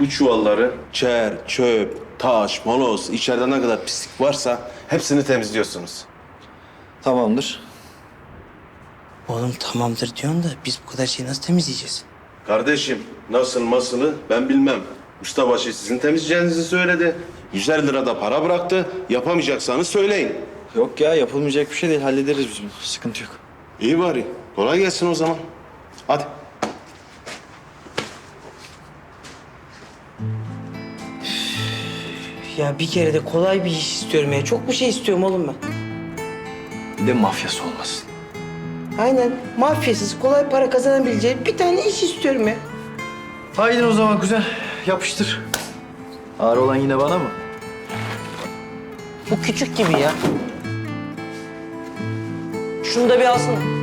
bu çuvalları çer, çöp, taş, moloz, içeride ne kadar pislik varsa hepsini temizliyorsunuz. Tamamdır. Oğlum tamamdır diyorsun da biz bu kadar şeyi nasıl temizleyeceğiz? Kardeşim nasıl masılı ben bilmem. Ustabaşı sizin temizleyeceğinizi söyledi. 150 lira da para bıraktı. Yapamayacaksanız söyleyin. Yok ya yapılmayacak bir şey değil. Hallederiz biz bunu. Sıkıntı yok. İyi bari. Kolay gelsin o zaman. Hadi. Ya bir kere de kolay bir iş istiyorum ya. Çok bir şey istiyorum oğlum ben. Bir de mafyası olmasın. Aynen. Mafyasız kolay para kazanabileceğim bir tane iş istiyorum ya. Haydi o zaman kuzen. Yapıştır. Ağır olan yine bana mı? Bu küçük gibi ya. Şunu da bir alsana.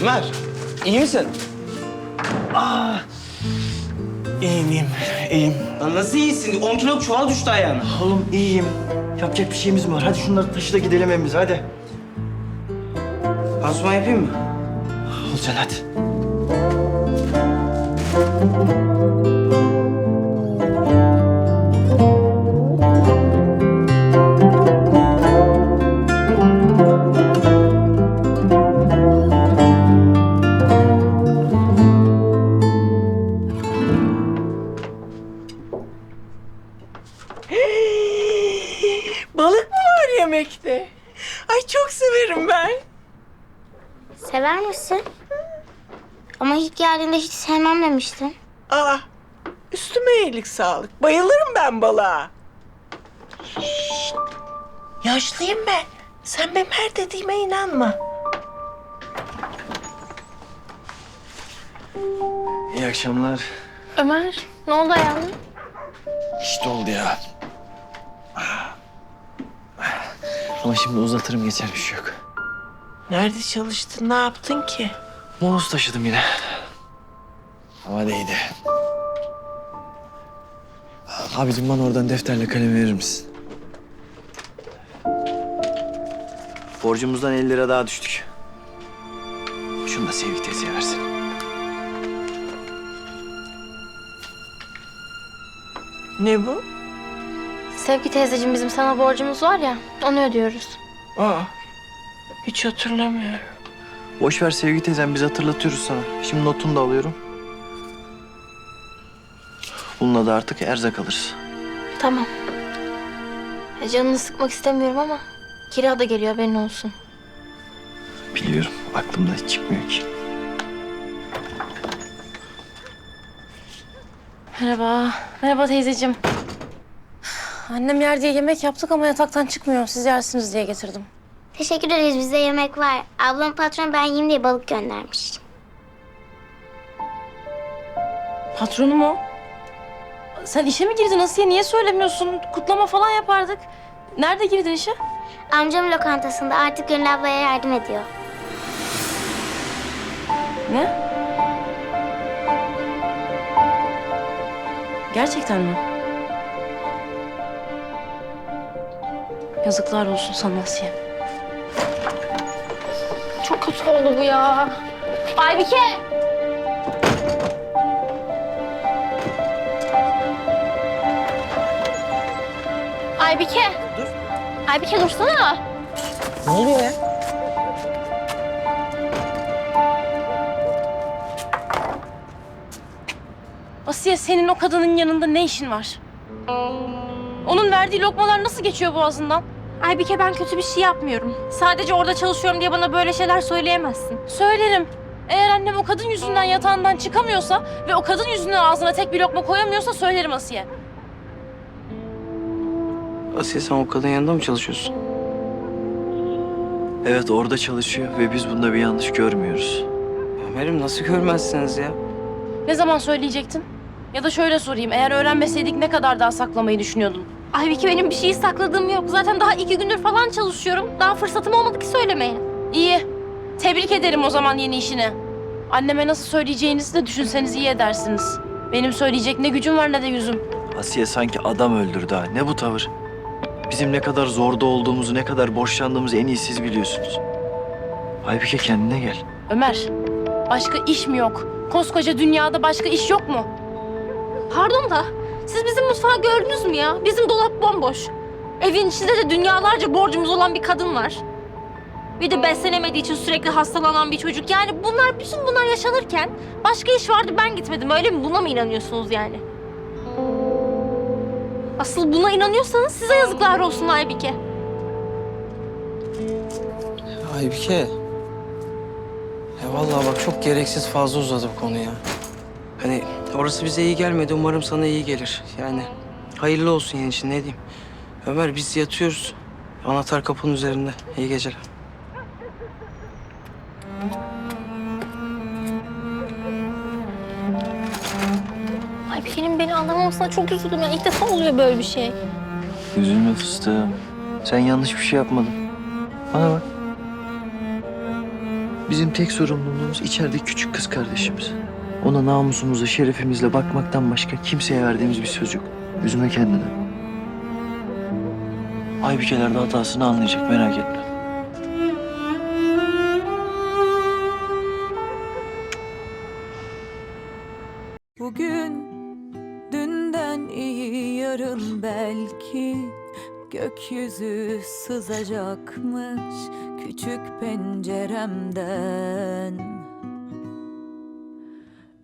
Ömer, iyi misin? İyiyim iyiyim. İyiyim. Lan nasıl iyisin? 10 kiloluk çuval düştü ayağına. Oğlum iyiyim. Yapacak bir şeyimiz mi var? Hadi şunları taşı da gidelim evimize hadi. Pansuman yapayım mı? Olcan hadi. Balık mı var yemekte? Ay çok severim ben. Sever misin? Ama ilk geldiğinde hiç sevmem demiştin. Aa, üstüme iyilik sağlık. Bayılırım ben balığa. Yaşlıyım ben. Sen benim her dediğime inanma. İyi akşamlar. Ömer, ne oldu ayağına? İşte oldu ya. Ama şimdi uzatırım geçer bir şey yok. Nerede çalıştın, ne yaptın ki? Monos taşıdım yine. Hava değdi. Abicim bana oradan defterle kalem verir misin? Borcumuzdan 50 lira daha düştük. Şunu da Sevgi teyzeye versin. Ne bu? Sevgi teyzeciğim bizim sana borcumuz var ya, onu ödüyoruz. Aa, hiç hatırlamıyorum. Boş ver Sevgi teyzem biz hatırlatıyoruz sana. Şimdi notunu da alıyorum. Bununla da artık erzak alırız. Tamam. Ya Canını sıkmak istemiyorum ama kira da geliyor haberin olsun. Biliyorum aklımda hiç çıkmıyor ki. Merhaba. Merhaba teyzeciğim. Annem yer diye yemek yaptık ama yataktan çıkmıyor. Siz yersiniz diye getirdim. Teşekkür ederiz bize yemek var. Ablam patron ben yiyeyim diye balık göndermiş. Patronum o. Sen işe mi girdin Asiye? Niye söylemiyorsun? Kutlama falan yapardık. Nerede girdin işe? Amcam lokantasında artık Gönül ablaya yardım ediyor. Ne? Gerçekten mi? Yazıklar olsun sana Asiye. Çok kötü oldu bu ya. Aybike! Aybike! Dur. Aybike dursana. Ne oluyor ya? Asiye senin o kadının yanında ne işin var? Onun verdiği lokmalar nasıl geçiyor boğazından? Aybike ben kötü bir şey yapmıyorum. Sadece orada çalışıyorum diye bana böyle şeyler söyleyemezsin. Söylerim. Eğer annem o kadın yüzünden yatağından çıkamıyorsa ve o kadın yüzünden ağzına tek bir lokma koyamıyorsa söylerim Asiye. Asiye sen o kadın yanında mı çalışıyorsun? Evet orada çalışıyor ve biz bunda bir yanlış görmüyoruz. Ömer'im nasıl görmezsiniz ya? Ne zaman söyleyecektin? Ya da şöyle sorayım. Eğer öğrenmeseydik ne kadar daha saklamayı düşünüyordun? Aybike benim bir şeyi sakladığım yok. Zaten daha iki gündür falan çalışıyorum. Daha fırsatım olmadı ki söylemeye. İyi. Tebrik ederim o zaman yeni işine. Anneme nasıl söyleyeceğinizi de düşünseniz iyi edersiniz. Benim söyleyecek ne gücüm var ne de yüzüm. Asiye sanki adam öldürdü ha. Ne bu tavır? Bizim ne kadar zorda olduğumuzu, ne kadar borçlandığımızı en iyi siz biliyorsunuz. Aybike kendine gel. Ömer, başka iş mi yok? Koskoca dünyada başka iş yok mu? Pardon da siz bizim mutfağı gördünüz mü ya? Bizim dolap bomboş. Evin içinde de dünyalarca borcumuz olan bir kadın var. Bir de beslenemediği için sürekli hastalanan bir çocuk. Yani bunlar, bütün bunlar yaşanırken başka iş vardı ben gitmedim. Öyle mi? Buna mı inanıyorsunuz yani? Asıl buna inanıyorsanız size yazıklar olsun Aybike. Aybike. Ya vallahi bak çok gereksiz fazla uzadı bu konu ya. Hani orası bize iyi gelmedi. Umarım sana iyi gelir. Yani hayırlı olsun yani için ne diyeyim. Ömer biz yatıyoruz. Anahtar kapının üzerinde. İyi geceler. Aybike'nin beni anlamamasına çok üzüldüm. Yani ilk defa oluyor böyle bir şey. Üzülme fıstığım. Sen yanlış bir şey yapmadın. Bana bak. Bizim tek sorumluluğumuz içeride küçük kız kardeşimiz. Ona namusumuzla, şerefimizle bakmaktan başka kimseye verdiğimiz bir söz yok. Üzme kendini. Aybikeler de hatasını anlayacak merak etme. Bugün dünden iyi yarın belki gökyüzü sızacakmış küçük penceremden.